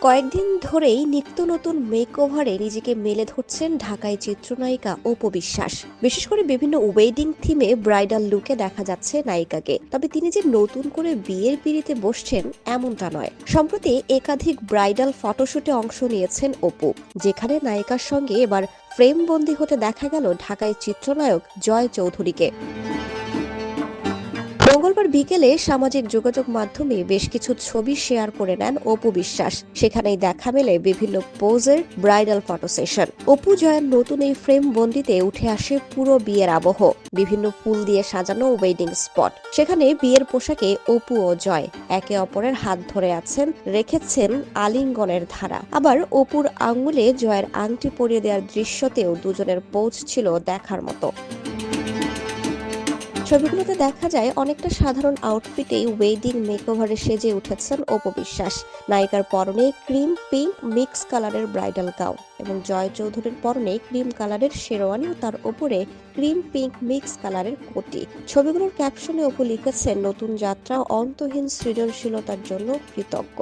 কয়েকদিন ধরেই নিত্য নতুন মেকওভারে নিজেকে মেলে ধরছেন ঢাকায় চিত্রনায়িকা অপু বিশ্বাস। বিশেষ করে বিভিন্ন ওয়েডিং থিমে ব্রাইডাল লুকে দেখা যাচ্ছে নায়িকাকে। তবে তিনি যে নতুন করে বিয়ের পিড়িতে বসছেন, এমনটা নয়। সম্প্রতি একাধিক ব্রাইডাল ফটোশুটে অংশ নিয়েছেন অপু। যেখানে নায়িকার সঙ্গে এবার ফ্রেমবন্দি হতে দেখা গেল ঢাকায় চিত্রনায়ক জয় চৌধুরীকে। মঙ্গলবার বিকেলে সামাজিক যোগাযোগ মাধ্যমে বেশ কিছু ছবি শেয়ার করে নেন অপু বিশ্বাস। সেখানেই দেখা মেলে বিভিন্ন পোজের ব্রাইডাল ফটো সেশন। অপু জয়ের নতুন এই ফ্রেম বন্দিতে উঠে আসে পুরো বিয়ের আবহ। বিভিন্ন ফুল দিয়ে সাজানো ওয়েডিং স্পট সেখানে বিয়ের পোশাকে অপু ও জয় একে অপরের হাত ধরে আছেন, রেখেছেন আলিঙ্গনের ধারা। আবার অপুর আঙ্গুলে জয়ের আংটি পরিয়ে দেওয়ার দৃশ্যতেও দুজনের পোজ ছিল দেখার মতো। ছবিগুলোতে দেখা যায় অনেকটা সাধারণ আউটফিটেই ওয়েডিং মেকওভারে সেজে উঠেছেন অপু বিশ্বাস। নায়িকার পরনে ক্রিম পিঙ্ক মিক্স কালারের ব্রাইডাল গাউন এবং জয় চৌধুরীর পরনে ক্রিম কালারের শেরওয়ানি ও তার ওপরে ক্রিম পিঙ্ক মিক্স কালারের কোটি। ছবিগুলোর ক্যাপশনে অপু লিখেছেন, নতুন যাত্রা অন্তহীন সৃজনশীলতার জন্য কৃতজ্ঞ।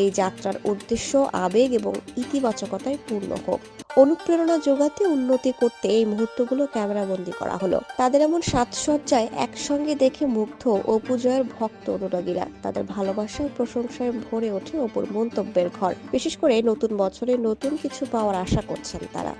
এই যাত্রার উদ্দেশ্য আবেগ এবং ইতিবাচকতায় পূর্ণ হোক। অনুপ্রেরণা যোগাতে উন্নতি করতে এই মুহূর্তগুলো ক্যামেরাবন্দি করা হলো। তাদের এমন সাজসজ্জায় একসঙ্গে দেখে মুগ্ধ অপু জয়ের ভক্ত অনুরাগীরা। তাদের ভালোবাসায় প্রশংসায় ভরে ওঠে অপুর মন্তব্যের ঘর। বিশেষ করে নতুন বছরে নতুন কিছু পাওয়ার আশা করছেন তারা।